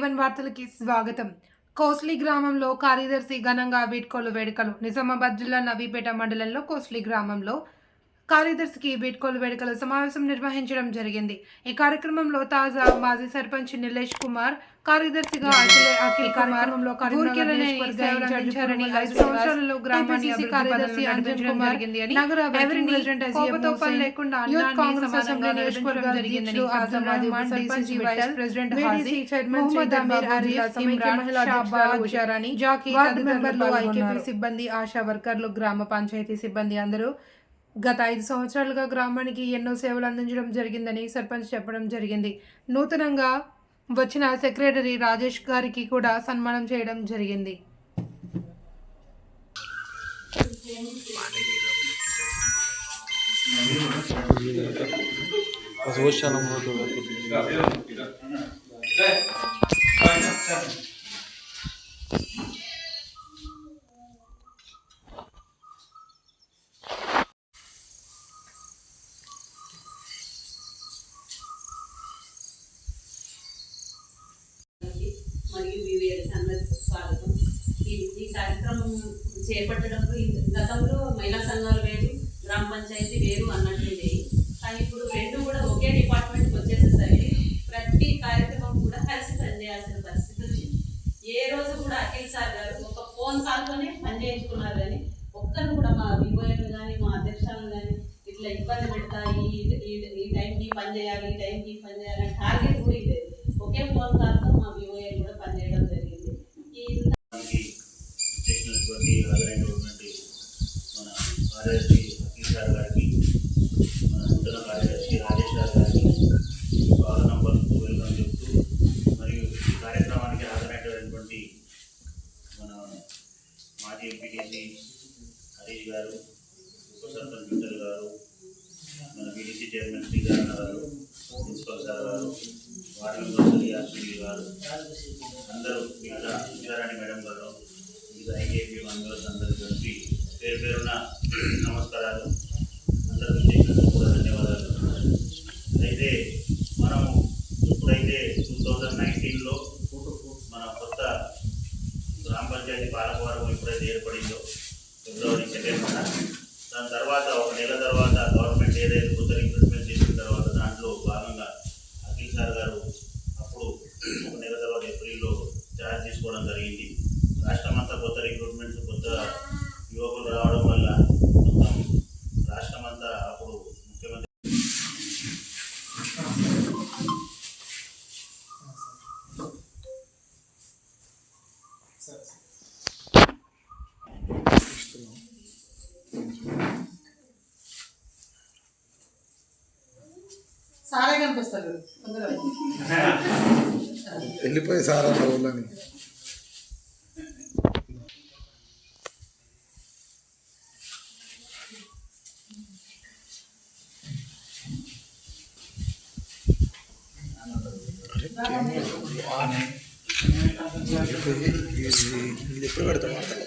వార్తలకి స్వాగతం. కోస్లీ గ్రామంలో కార్యదర్శి ఘనంగా వీడ్కోలు వేడుకలు. నిజామాబాద్ జిల్లా నవీపేట మండలంలో కోస్లీ గ్రామంలో కార్యదర్శికి వీడ్కోలు వేడుకల సమావేశం నిర్వహించడం జరిగింది. ఈ కార్యక్రమంలో తాజా మాజీ సర్పంచ్ నిలేష్ కుమార్ కార్యదర్శిగా అఖిల అఖిల్ కార్యక్రమంలో అందించారని ఐదు సంవత్సరాలలో గ్రామాన్ని కార్యదర్శి నగర ఎవరిని కోపతోపాలు లేకుండా యూత్ కాంగ్రెస్ అసెంబ్లీ నియోజకవర్గ జరిగిందని Azam Rehman DCC vice president Haji Mohammed Ameer Arif Imran Shahbaz Usharani Jaki ward మెంబర్లు ఐకేపీ సిబ్బంది ఆశా వర్కర్లు గ్రామ పంచాయతీ సిబ్బంది అందరూ గత ఐదు సంవత్సరాలుగా గ్రామానికి ఎన్నో సేవలు అందించడం జరిగిందని సర్పంచ్ చెప్పడం జరిగింది. నూతనంగా వచ్చిన సెక్రటరీ రాజేష్ గారికి కూడా సన్మానం చేయడం జరిగింది. స్వాగతం ఈ ఈ కార్యక్రమం చేపట్టడంలో గతంలో మహిళా సంఘాలు వేరు గ్రామ పంచాయతీ వేరు అన్నట్టుండేవి కానీ ఇప్పుడు రెండు కూడా ఒకే డిపార్ట్మెంట్కి వచ్చేసేసరికి ప్రతి కార్యక్రమం కూడా కలిసి పనిచేయాల్సిన పరిస్థితి వచ్చింది. ఏ రోజు కూడా అఖిల్ సార్ గారు ఒక ఫోన్ కాల్తోనే పని చేయించుకున్నారు కానీ ఒక్కరు కూడా మా వివోలు కానీ మా అధ్యక్షాలను కానీ ఇట్లా ఇబ్బంది పెడతా ఈ ఈ- టైంకి పని చేయాలి ఈ టైంకి పని చేయాలి టార్గెట్ కూడా ఇదే ఒకే ఫోన్ కాల్తో మా వివోఏ కూడా పనిచేయడం జరిగింది ఈ మనకి చేసినటువంటి హాజరైనటువంటి మన కార్యదర్శి అఖిల్ సార్ గారికి నూతన కార్యదర్శి రాజేష్ సార్ గారికి స్వాగతం పలుకుతూ వెల్కమ్ చెప్తూ మరియు ఈ కార్యక్రమానికి హాజరైనటువంటి మన మాజీ ఎంపీటీసీ హరీష్ గారు ఉప సర్పంచ్ గారు మన BDC chairman Sridharan garu principal sir garu ward member garu అందరూ మిగతా విద్యారాణి మేడం గారు మిగతా ఐకేపీ మెంబర్స్ అందరూ కలిపి పేరు పేరున నమస్కారాలు. అందరూ చేసినందుకు కూడా ధన్యవాదాలు. అయితే మనము ఎప్పుడైతే టూ థౌజండ్ నైన్టీన్లో ఫుడ్ ఫుడ్ మన కొత్త గ్రామ పంచాయతీ పాలకవర్గం ఎప్పుడైతే ఏర్పడిందో ఫిబ్రవరి సెకండ్ దాని తర్వాత ఒక నెల తర్వాత గవర్నమెంట్ ఏదైతే కొత్త రిక్రూట్మెంట్ చేసిన తర్వాత దాంట్లో భాగంగా అఖిల్ సార్ గారు అప్పుడు ఒక నెల తర్వాత ఏప్రిల్లో ఛార్జ్ తీసుకోవడం జరిగింది. రాష్ట్రం సారే కనిపిస్తాడు. వెళ్ళిపోయి సార్ అన్న ఊళ్ళని ఇది ఎప్పుడు పెడతాం వార్తలు